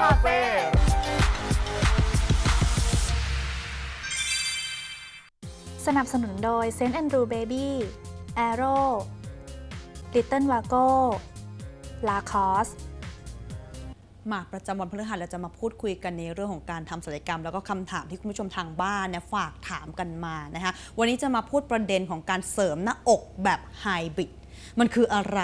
คาเฟ่สนับสนุนโดย s ซนต์แอนดรูเบบี้แอโร่ลิตเติ้ลวาโก้ลาคอสมาประจำวันพฤหัสเราจะมาพูดคุยกันในเรื่องของการทำศัลยกรรม แล้วก็คำถามที่คุณผู้ชมทางบ้านเนี่ยฝากถามกันมานะคะวันนี้จะมาพูดประเด็นของการเสริมหน้าอกแบบไฮบริด มันคืออะไร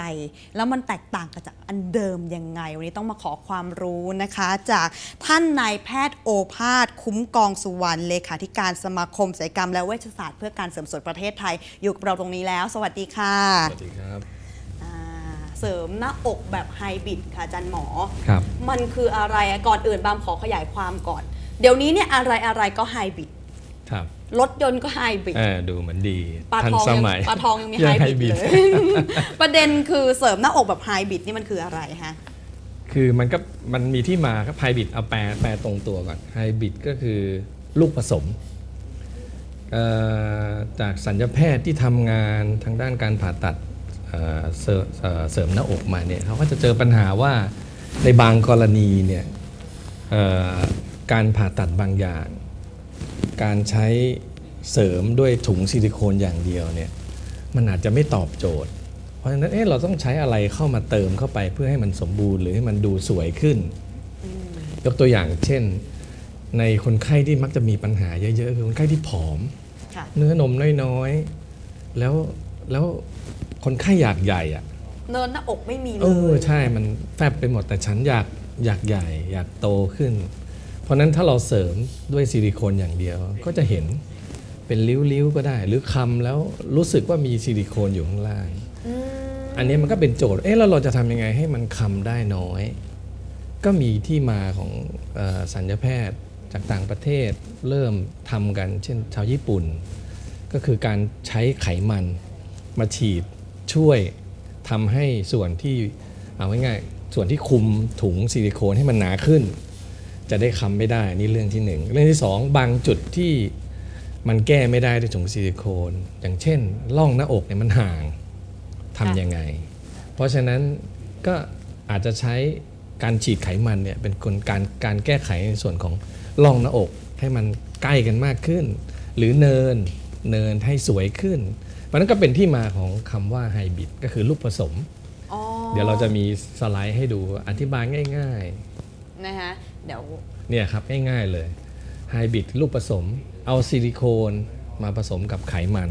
แล้วมันแตกต่างกันจากอันเดิมยังไง วันนี้ต้องมาขอความรู้นะคะ จากท่านนายแพทย์โอภาส คุ้มกองสุวรรณเลขาธิการสมาคมศัลยกรรม และเวชศาสตร์เพื่อการเสริมสวยประเทศไทย อยู่กับเราตรงนี้แล้ว สวัสดีค่ะ สวัสดีครับอ่าเสริมหน้าอกแบบไฮบริดค่ะอาจารย์หมอ ครับ มันคืออะไรอะก่อนอื่นบามขอขยายความก่อน เดี๋ยวนี้เนี่ยอะไรอะไรก็ไฮบริด ครับ รถยนต์ก็ไฮบริดเออดูเหมือนดีปลาทันทองสยังมัยปลาทองยังมียัไฮงบริด hybrid เลย ประเด็นคือเสริมหน้าอกแบบไฮบริดนี่มันคืออะไรฮะ คือมันก็มันมีที่มาครับไฮบริดเอาแปลแปลตรงตัวก่อนไฮบริดก็คือลูกผสมเอ่อจากสัญญาแพทย์ที่ทำงานทางด้านการผ่าตัดเอ่อเสริมเอ่อเสริมหน้าอกมาเนี่ยเขาก็จะเจอปัญหาว่าในบางกรณีเนี่ยเอ่อการผ่าตัดบางอย่าง การใช้เสริมด้วยถุงซิลิโคนอย่างเดียวเนี่ยมันอาจจะไม่ตอบโจทย์ เพราะฉะนั้นเอ๊ะเราต้องใช้อะไรเข้ามาเติมเข้าไปเพื่อให้มันสมบูรณ์หรือให้มันดูสวยขึ้น ยกตัวอย่างเช่น ในคนไข้ที่มักจะมีปัญหาเยอะๆคือคนไข้ที่ผอมค่ะเนื้อนมน้อยๆแล้วแล้วคนไข้อยากใหญ่อะเนินหน้าอกไม่มีเลเออยใช่มันแฟบไปหมดแต่ฉันอยากอยากใหญ่ อยากโตขึ้นเพ ราะนั้นถ้าเราเสริมด้วยซิลิโคนอย่างเดียว ก็จะเห็นเป็นริ้วๆก็ได้ หรือคำแล้วรู้สึกว่ามีซิลิโคนอยู่ข้างล่าง อันนี้มันก็เป็นโจทย์ เอ๊ะแล้วเราจะทำยังไงให้มันคำได้น้อย ก็มีที่มาของสัญญาแพทย์จากต่างประเทศเริ่มทำกัน เช่นชาวญี่ปุ่น ก็คือการใช้ไขมันมาฉีดช่วยทำให้ส่วนที่เอาง่ายๆส่วนที่คุมถุงซิลิโคนให้มันหนาขึ้น จะได้คำไม่ได้นี่เรื่องที่หนึ่งเรื่องที่สองบางจุดที่มันแก้ไม่ได้ด้วยถุงซิลิโคน อย่างเช่นร่องหน้าอกเนี่ยมันห่างทำยังไง เพราะฉะนั้นก็อาจจะใช้การฉีดไขมันเนี่ยเป็นกลการการแก้ไขในส่วนของร่องหน้าอกให้มันใกล้กันมากขึ้น หรือเนินเนินให้สวยขึ้นมันนั้นก็เป็นที่มาของคำว่าไฮบริดก็คือลูกผสมอ๋อเดี๋ยวเราจะมีสไลด์ให้ดูอธิบายง่ายนะคะ เดี๋ยวๆเนี่ยครับง่ายๆเลยไฮบริดลูกผสม เอาซิลิโคนมาผสมกับไขมัน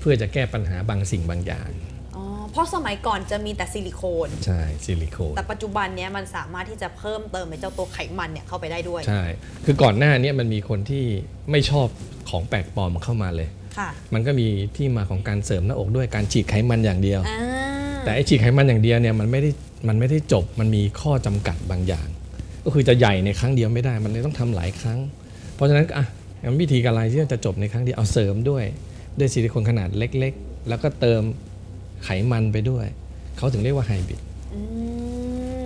เพื่อจะแก้ปัญหาบางสิ่งบางอย่าง อ๋อ เพราะสมัยก่อนจะมีแต่ซิลิโคน ใช่ซิลิโคน แต่ปัจจุบันเนี้ยมันสามารถที่จะเพิ่มเติมในเจ้าตัวไขมันเนี่ยเข้าไปได้ด้วย ใช่ คือก่อนหน้าเนี้มันมีคนที่ไม่ชอบของแปลกปลอมเข้ามาเลย ค่ะ มันก็มีที่มาของการเสริมหน้าอกด้วยการฉีดไขมันอย่างเดียว อ่า แต่ไอ้ฉีดไขมันอย่างเดียวเนี่ยมันไม่ได้มันไม่ได้จบมันมีข้อจำกัดบางอย่าง ก็คือจะใหญ่ในครั้งเดียวไม่ได้ มันเลยต้องทำหลายครั้ง เพราะฉะนั้นอะงั้นวิธีการอะไรที่จะจบในครั้งเดียวเอาเสริมด้วย ด้วยซิลิโคนขนาดเล็ก ๆ แล้วก็เติมไขมันไปด้วย เขาถึงเรียกว่าไฮบริดอื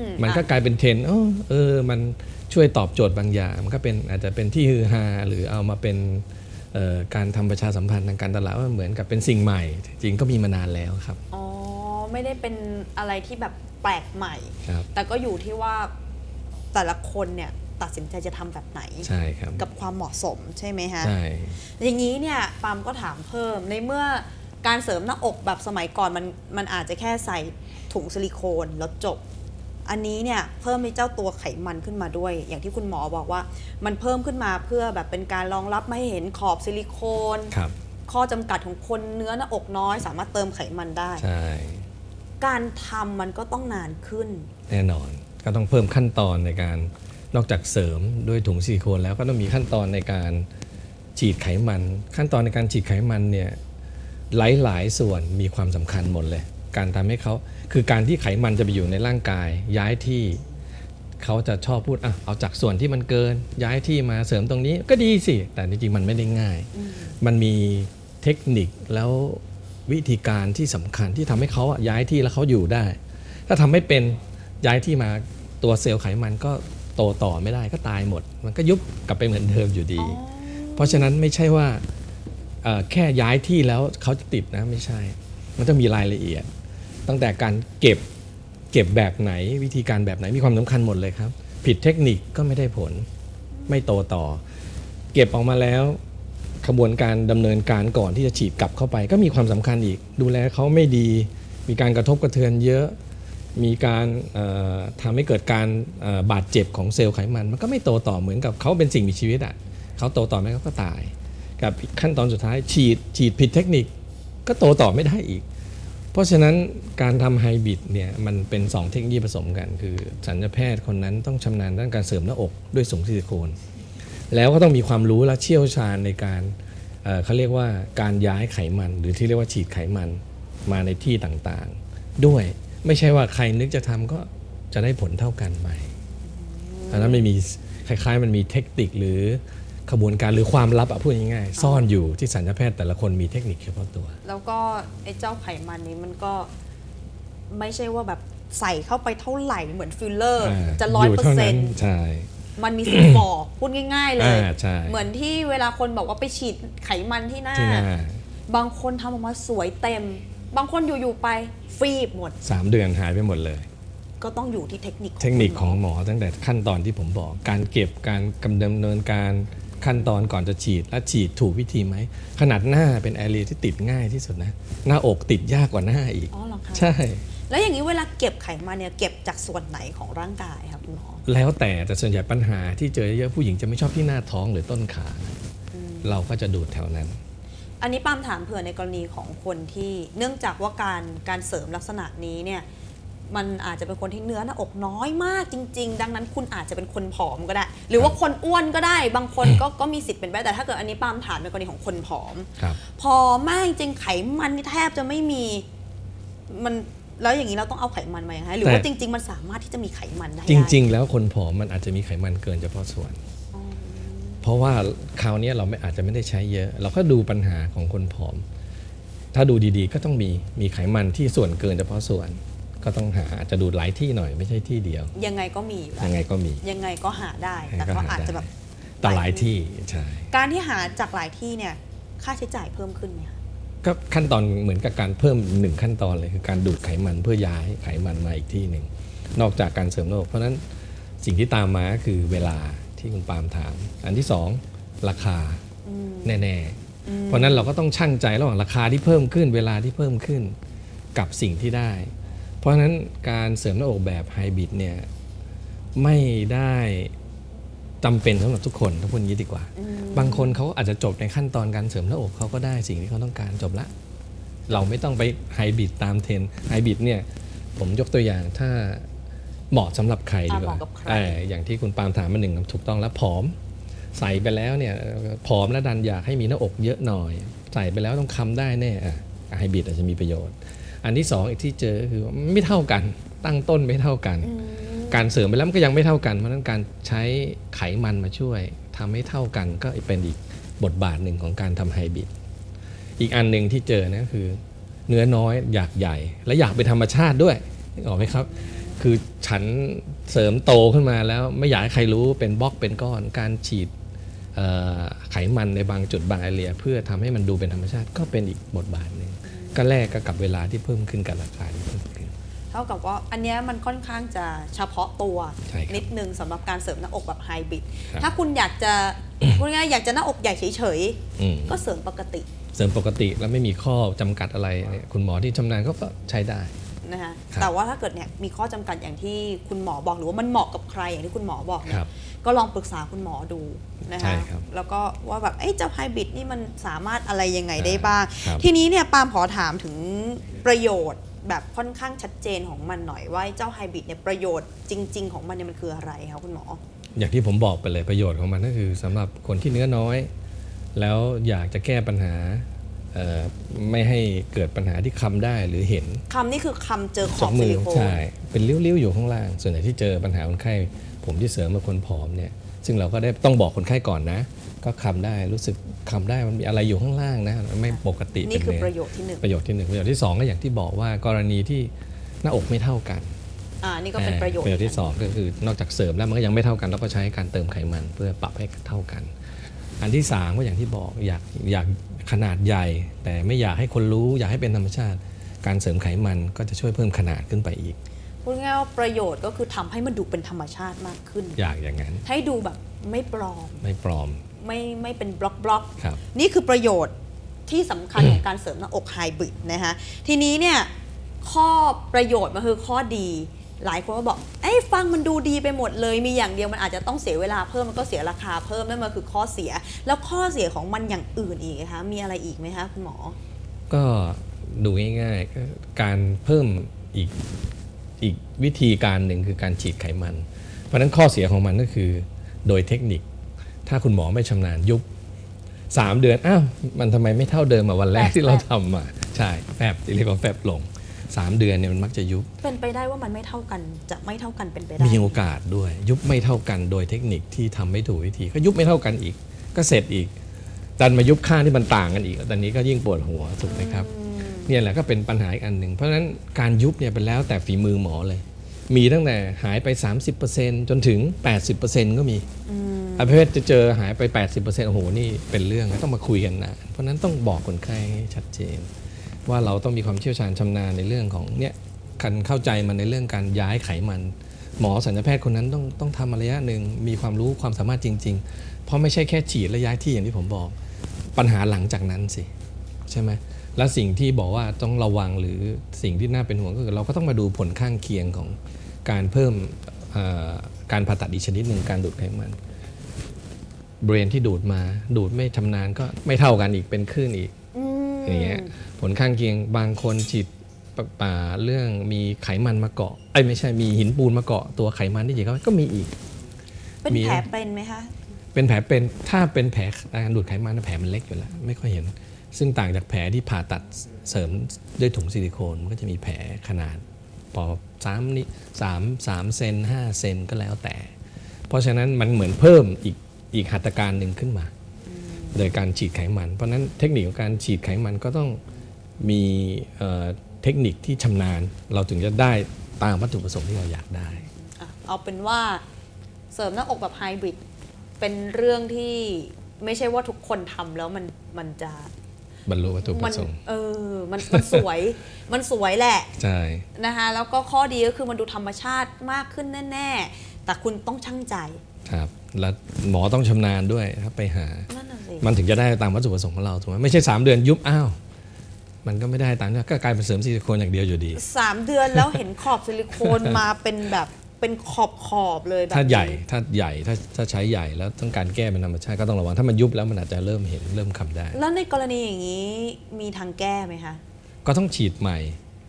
มมันก็อะกลายเป็นเทรนด์เออเออ มันช่วยตอบโจทย์บางอย่าง มันก็เป็นอาจจะเป็นที่ฮือฮาหรือเอามาเป็นเอ่อการทำประชาสัมพันธ์ทางการตลาดว่าเหมือนกับเป็นสิ่งใหม่ จริงก็มีมานานแล้วครับ อ๋อ ไม่ได้เป็นอะไรที่แบบแปลกใหม่ครับแต่ก็อยู่ที่ว่า แต่ละคนเนี่ยตัดสินใจจะทำแบบไหน ใช่ครับ กับความเหมาะสมใช่ไหมฮะ ใช่ อย่างนี้เนี่ยปามก็ถามเพิ่มในเมื่อการเสริมหน้าอกแบบสมัยก่อนมันมันอาจจะแค่ใส่ถุงซิลิโคนแล้วจบ อันนี้เนี่ยเพิ่มในเจ้าตัวไขมันขึ้นมาด้วย อย่างที่คุณหมอบอกว่า มันเพิ่มขึ้นมาเพื่อแบบเป็นการรองรับไม่ให้เห็นขอบซิลิโคนครับข้อจำกัดของคนเนื้อหน้าอกน้อย สามารถเติมไขมันได้ ใช่ การทำมันก็ต้องนานขึ้น แน่นอน ก็ต้องเพิ่มขั้นตอนในการนอกจากเสริมด้วยถุงซิลิโคนแล้วก็ต้องมีขั้นตอนในการฉีดไขมัน ขั้นตอนในการฉีดไขมันเนี่ยหลายๆส่วนมีความสำคัญหมดเลย การทำให้เขาคือการที่ไขมันจะไปอยู่ในร่างกาย ย้ายที่เขาจะชอบพูดอะเอาจากส่วนที่มันเกิน ย้ายที่มาเสริมตรงนี้ก็ดีสิ แต่จริงๆมันไม่ได้ง่าย มันมีเทคนิคแล้ววิธีการที่สำคัญที่ทำให้เขาย้ายที่แล้วเขาอยู่ได้ ถ้าทำไม่เป็น ย้ายที่มาตัวเซลล์ไขมันก็โตต่อไม่ได้ก็ตายหมด มันก็ยุบกลับไปเหมือนเดิมอยู่ดี เพราะฉะนั้นไม่ใช่ว่าเอ่อแค่ย้ายที่แล้วเขาจะติดนะไม่ใช่ มันต้องมีรายละเอียด ตั้งแต่การเก็บเก็บแบบไหนวิธีการแบบไหนมีความสำคัญหมดเลยครับ ผิดเทคนิคก็ไม่ได้ผล ไม่โตต่อ เก็บออกมาแล้วขบวนการดำเนินการก่อนที่จะฉีดกลับเข้าไป ก็มีความสำคัญอีก ดูแลเขาไม่ดี มีการกระทบกระเทือนเยอะ มีการเอ่อทำให้เกิดการบาดเจ็บของเซลล์ไขมัน มันก็ไม่โตต่อเหมือนกับเขาเป็นสิ่งมีชีวิตอะเขาโตต่อไม่เขาก็ตาย กับขั้นตอนสุดท้ายฉีดฉีดผิดเทคนิคก็โตต่อไม่ได้อีก เพราะฉะนั้นการทำไฮบริดเนี่ยมันเป็น 2 เทคโนโลยีผสมกัน คือสัญญาแพทย์คนนั้นต้องชำนาญด้านการเสริมหน้าอกด้วยสูงซิลิโคน แล้วก็ต้องมีความรู้และเชี่ยวชาญในการเเขาเรียกว่าการย้ายไขมัน หรือที่เรียกว่าฉีดไขมันมาในที่ต่างๆ ด้วย ไม่ใช่ว่าใครนึกจะทำก็จะได้ผลเท่ากันไหมอันนั้นไม่มีคล้าย ๆ มันมีเทคนิคหรือขบวนการหรือความลับอะพูดง่ายๆซ่อนอยู่ที่สัญญาแพทย์แต่ละคนมีเทคนิคเฉพาะตัว แล้วก็ไอ้เจ้าไขมันนี้มันก็ไม่ใช่ว่าแบบใส่เข้าไปเท่าไหร่เหมือนฟิลเลอร์อ่าจะร้อยยู่เปอท่าร์เซ็นต์ใช่มันมีสิทธิ์บอกพูดง่าย ๆ เลยอ่าใช่เหมือนที่เวลาคนบอกว่าไปฉีดไขมันที่หน้าที่หน้าบางคนทำออกมาสวยเต็ม บางคนอยู่ๆไปฟีบหมด สามเดือนหายไปหมดเลย ก็ต้องอยู่ที่เทคนิคเทคนิคณหมของหมอตั้งแต่ขั้นตอนที่ผมบอก การเก็บการกำดำเนินการขั้นตอนก่อนจะฉีดและฉีดถูกวิธีไหม ขนาดหน้าเป็นแอเรียที่ติดง่ายที่สุดนะ หน้าอกติดยากกว่าหน้าอีก อ๋อเหรอคะใช่ แล้วอย่างนี้เวลาเก็บไขมันเนี่ยเก็บจากส่วนไหนของร่างกายครับคุณหมอแล้วแต่แต่ส่วนใหญ่ปัญหาที่เจอเยอะผู้หญิงจะไม่ชอบที่หน้าท้องหรือต้นขา เราก็จะดูดแถวนั้น อันนี้ปามถามเผื่อในกรณีของคนที่เนื่องจากว่าการการเสริมลักษณะนี้เนี่ยมันอาจจะเป็นคนที่เนื้อหน้าอกน้อยมากจริง ๆ ดังนั้นคุณอาจจะเป็นคนผอมก็ได้ หรือว่าคนอ้วนก็ได้ บางคนก็ก็มีสิทธิ์เป็นไปได้แต่ถ้าเกิดอันนี้ปามถามในกรณีของคนผอมครับพอมากจริงๆไขมันนี่แทบจะไม่มีมันแล้วอย่างนี้เราต้องเอาไขมันมาอย่างไรหรือว่าแต่จริง ๆ มันสามารถที่จะมีไขมันได้จริง ๆ แล้วคนผอมมันอาจจะมีไขมันเกินเฉพาะส่วน เพราะว่าคราวนี้เราไม่อาจจะไม่ได้ใช้เยอะ เราก็ดูปัญหาของคนผอม ถ้าดูดีๆ ก็ต้องมีมีไขมันที่ส่วนเกินเฉพาะส่วน ก็ต้องหาอาจจะดูหลายที่หน่อยไม่ใช่ที่เดียว ยังไงก็มีอยู่แล้วยังไงก็มี ยังไงก็หาได้ยังไงแต่ก็ก็หาอาจจะได้แบบแต่หลายที่ใช่การที่หาจากหลายที่เนี่ยค่าใช้จ่ายเพิ่มขึ้นไหมคะก็ขั้นตอนเหมือนกับการเพิ่มหนึ่งขั้นตอนเลยคือการดูดไขมันเพื่อย้ายไขมันมาอีกที่หนึ่งนอกจากการเสริมโรคเพราะฉะนั้นสิ่งที่ตามมาก็คือเวลา ที่คุณปาล์มถาม อันที่สองราคาแน่ๆ เพราะฉะนั้นเราก็ต้องชั่งใจระหว่างราคาที่เพิ่มขึ้น เวลาที่เพิ่มขึ้นกับสิ่งที่ได้ เพราะฉะนั้นการเสริมหน้าอกแบบไฮบริดเนี่ยไม่ได้จำเป็นสำหรับทุกคนถ้าพูดอย่างนี้ดีกว่า บางคนเขาอาจจะจบในขั้นตอนการเสริมหน้าอกเขาก็ได้สิ่งที่เขาต้องการจบละ เราไม่ต้องไปไฮบริดตามเทรนด์ไฮบริดเนี่ยผมยกตัวอย่างถ้า เหมาะสำหรับใครดีกอะเหว่ามาะกับใครเอออย่างที่คุณปาล์มถามมาหนึ่งถูกต้องแล้วผอม ใส่ไปแล้วเนี่ยผอมแล้วดันอยากให้มีหน้าอกเยอะหน่อย ใส่ไปแล้วต้องคำได้แน่อะไฮบริดอาจจะมีประโยชน์ อันที่สองอีกที่เจอคือว่าไม่เท่ากัน ตั้งต้นไม่เท่ากัน การเสริมไปแล้วมันก็ยังไม่เท่ากันเพราะฉะนั้นการใช้ไขมันมาช่วยทำให้เท่ากันก็เป็นอีกบทบาทหนึ่งของการทำไฮบริดอีกอันหนึ่งที่เจอนะคือ เนื้อน้อยอยากใหญ่ และอยากเป็นธรรมชาติด้วยนึกออกไหมครับ คือฉันเสริมโตขึ้นมาแล้วไม่อยากให้ใครรู้เป็นบล็อกเป็นก้อน การฉีดเอ่อไขมันในบางจุดบางแอเรีย เพื่อทำให้มันดูเป็นธรรมชาติก็เป็นอีกบทบาทหนึ่งก็แลกกับเวลาที่เพิ่มขึ้นกับราคาที่เพิ่มขึ้นเท่ากับว่าอันเนี้ยมันค่อนข้างจะเฉพาะตัวใช่ครับนิดนึงสำหรับการเสริมหน้าอกแบบไฮบริดครับถ้าคุณอยากจะพูดง่ายๆอยากจะหน้าอกใหญ่เฉยอืมๆก็เสริมปกติ เสริมปกติแล้วไม่มีข้อจำกัดอะไรเนี่ยคุณหมอที่ชำนาญก็ก็ใช้ได้ นะคะครับแต่ว่าถ้าเกิดเนี่ยมีข้อจำกัดอย่างที่คุณหมอบอกหรือว่ามันเหมาะกับใครอย่างที่คุณหมอบอกเนี่ครัยบก็ลองปรึกษาคุณหมอดูนะใช่คะครับแล้วก็ว่าแบบเอ้ยเจ้าไฮบริดนี่มันสามารถอะไรยังไงได้บ้างครับทีนี้เนี่ยปาล์มขอถามถึงประโยชน์แบบค่อนข้างชัดเจนของมันหน่อยว่าเจ้าไฮบริดเนี่ยประโยชน์จริง ๆ ของมันเนี่ยมันคืออะไรคะคุณหมอ อย่างที่ผมบอกไปเลยประโยชน์ของมันก็คือสำหรับคนที่เนื้อน้อย แล้วอยากจะแก้ปัญหาเอ่อ ไม่ให้เกิดปัญหาที่คำได้หรือเห็นคำนี่คือคำเจอขจาอกบมืซิอลิโคนใช่เป็นริ้วๆอยู่ข้างล่าง ส่วนใหญ่ที่เจอปัญหาคนไข้ ผมที่เสริมมาคนผอมเนี่ยซึ่งเราก็ได้ต้องบอกคนไข้ก่อนนะ ก็คำได้รู้สึกคำได้มันมีอะไรอยู่ข้างล่างนะไม่ปกตินี่คือเป็ประโยชน์ที่หนึ่งประโยชน์ที่หนึ่งประโยชน์ที่สองก็อย่างที่บอกว่ากรณีที่หน้าอกไม่เท่ากันอ่านี่ก็เป็นประโยชน์ประโยชน์ที่สองก็คือนอกจากเสริมแล้วมันก็ยังไม่เท่ากันเราก็ใช้การเติมไขมันเพื่อปรับให้เท่ากัน อันที่สามก็อย่างที่บอกอยากอยากขนาดใหญ่ แต่ไม่อยากให้คนรู้ อยากให้เป็นธรรมชาติ การเสริมไขมันก็จะช่วยเพิ่มขนาดขึ้นไปอีก พูดง่ายๆว่าประโยชน์ก็คือทำให้มันดูเป็นธรรมชาติมากขึ้น อยากอย่างนั้นให้ดูแบบไม่ปลอม ไม่ปลอมไม่ไม่เป็นบล็อกบล็อกครับ นี่คือประโยชน์ที่สำคัญ ของการเสริมหน้าอกไฮบริดนะคะทีนี้เนี่ยข้อประโยชน์มันคือข้อดี หลายคนก็บอกเอ้ฟังมันดูดีไปหมดเลย มีอย่างเดียวมันอาจจะต้องเสียเวลาเพิ่มมันก็เสียราคาเพิ่มนั่นมันคือข้อเสีย แล้วข้อเสียของมันอย่างอื่นอีกนะคะมีอะไรอีกไหมคะคุณหมอ ก็ดูง่ายๆก็การเพิ่มอีกอีกวิธีการหนึ่งคือการฉีดไขมัน เพราะนั้นข้อเสียของมันก็คือโดยเทคนิค ถ้าคุณหมอไม่ชำนาญยุบสามเดือน อ้าว มันทำไมไม่เท่าเดิมมาวันแรกที่เราทำมา ใช่ แฟบที่เรียกว่าแฟบลง สามเดือนเนี่ยมันมักจะยุบ เป็นไปได้ว่ามันไม่เท่ากันจะไม่เท่ากันเป็นไปได้มีโอกาสด้วย ยุบไม่เท่ากันโดยเทคนิคที่ทำไม่ถูกวิธีก็ยุบไม่เท่ากันอีก ก็เสร็จอีกดันมายุบข้างที่มันต่างกันอีกตอนนี้ก็ยิ่งปวดหัวถูกไหมครับเนี่ยแหละก็เป็นปัญหาอีกอันหนึ่งเพราะฉะนั้นการยุบเนี่ยเป็นแล้วแต่ฝีมือหมอเลย มีตั้งแต่หายไป 30%จนถึง 80%ก็มีอภิเภทจะเจอหายไป 80%โอ้โหนี่เป็นเรื่องนะต้องมาคุยกันนะเพราะฉะนั้นต้องบอกคนไข้ให้ชัดเจน ว่าเราต้องมีความเชี่ยวชาญชำนาญในเรื่องของเนี่ยคันเข้าใจมันในเรื่องการย้ายไขมัน หมอสัญญแพทย์คนนั้นต้องต้องทำระยะหนึ่งมีความรู้ความสามารถจริง ๆ เพราะไม่ใช่แค่ฉีดและย้ายที่อย่างที่ผมบอก ปัญหาหลังจากนั้นสิใช่ไหมและสิ่งที่บอกว่าต้องระวังหรือสิ่งที่น่าเป็นห่วงก็คือเราก็ต้องมาดูผลข้างเคียงของการเพิ่มการผ่าตัดอีกชนิดหนึ่งการดูดไขมันเบรนที่ดูดมาดูดไม่ชำนาญก็ไม่เท่ากันอีกเป็นคลื่นอีก อืมอย่างเงี้ยผลข้างเคียงบางคนฉีดปะป่าเรื่องมีไขมันมาเกาะไอ้ยไม่ใช่มีหินปูนมาเกาะตัวไขมันที่ฉีดเข้าไปก็มีอีก เป็นมีแผลเป็นไหมคะ เป็นแผลเป็นถ้าเป็นแผลการดูดไขมันนะแผลมันเล็กอยู่แล้วไม่ค่อยเห็น ซึ่งต่างจากแผลที่ผ่าตัดเสริมด้วยถุงซิลิโคนมันก็จะมีแผลขนาดพอสามนี่สามสามเซนห้าเซนก็แล้วแต่ เพราะฉะนั้นมันเหมือนเพิ่มอีกอีกหัตถการหนึ่งขึ้นมา โดยการฉีดไขมัน เพราะฉะนั้นเทคนิคของการฉีดไขมันก็ต้องมีเอ่อเทคนิคที่ชำนาญ เราถึงจะได้ตามวัตถุประสงค์ที่เราอยากได้อะเอาเป็นว่าเสริมหน้าอกแบบไฮบริดเป็นเรื่องที่ไม่ใช่ว่าทุกคนทำแล้วมันมันจะบรรลุวัตถุปมัระสงค์เออมันมันสวย มันสวยแหละ ใช่ นะคะแล้วก็ข้อดีก็คือมันดูธรรมชาติมากขึ้นแน่ ๆ แต่คุณต้องชั่งใจ ครับ แล้วหมอต้องชำนาญด้วยครับไปหานั่นน่ะสิ มันถึงจะได้ตามวัตถุประสงค์ของเราถูกไหมไม่ใช่ 3 เดือนยุบอ้าวมันก็ไม่ได้ตามนั้นก็กลายเป็นเสริมซิลิโคนอย่างเดียวอยู่ดีสามเดือนแล้วเห็นขอบซิลิโคนมาเป็นแบบเป็นขอบขอบๆเลยแบบถ้าใหญ่นี้ถ้าใหญ่ถ้าถ้าใช้ใหญ่แล้วต้องการแก้เป็นธรรมชาติก็ต้องระวังถ้ามันยุบแล้วมันอาจจะเริ่มเห็นเริ่มคำได้ แล้วในกรณีอย่างนี้มีทางแก้ไหมคะก็ต้องฉีดใหม่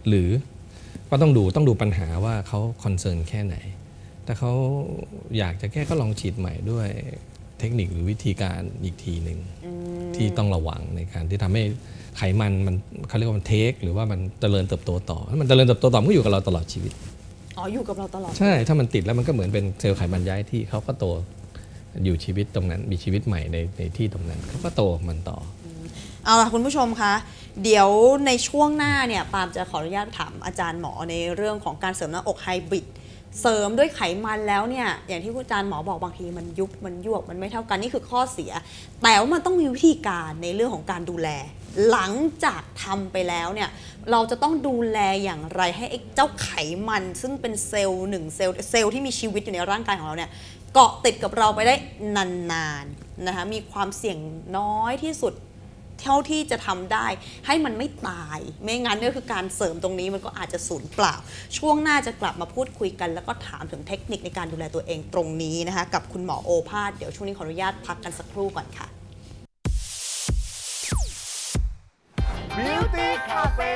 หรือก็ต้องดูต้องดูปัญหาว่าเขาคอนเซิร์นแค่ไหนถ้าเขาอยากจะแก้ก็ลองฉีดใหม่ด้วย เทคนิคหรือวิธีการอีกทีหนึ่งที่ต้องระวังในการที่ทำให้ไขมันมันเขาเรียกว่ามันเทค หรือว่ามันเจริญเติบโตต่อถ้ามันเจริญเติบโตต่อมันก็อยู่กับเราตลอดชีวิต อ๋อ อยู่กับเราตลอด ใช่ ถ้ามันติดแล้วมันก็เหมือนเป็นเซลล์ไขมันย้ายที่เขาก็โตอยู่ชีวิตตรงนั้น มีชีวิตใหม่ในในที่ตรงนั้นเขาก็โตของมันต่อ เอาล่ะคุณผู้ชมคะ เดี๋ยวในช่วงหน้าเนี่ยปาล์มจะขออนุญาตถามอาจารย์หมอในเรื่องของการเสริมหน้าอกไฮบริด เสริมด้วยไขมันแล้วเนี่ยอย่างที่อาจารย์หมอบอกบางทีมันยุบมันยวบมันไม่เท่ากันนี่คือข้อเสีย แต่ว่ามันต้องมีวิธีการในเรื่องของการดูแล หลังจากทำไปแล้วเนี่ยเราจะต้องดูแลอย่างไรให้เจ้าไขมัน ซึ่งเป็นเซลล์หนึ่งเซลล์เซลล์ที่มีชีวิตอยู่ในร่างกายของเราเนี่ยเกาะติดกับเราไปได้นานๆนะคะมีความเสี่ยงน้อยที่สุด เท่าที่จะทำได้ให้มันไม่ตาย ไม่งั้นก็คือการเสริมตรงนี้มันก็อาจจะสูญเปล่า ช่วงหน้าจะกลับมาพูดคุยกัน แล้วก็ถามถึงเทคนิคในการดูแลตัวเองตรงนี้นะคะกับคุณหมอโอภาสเดี๋ยวช่วงนี้ขออนุญาตพักกันสักครู่ก่อนค่ะ Beauty Cafe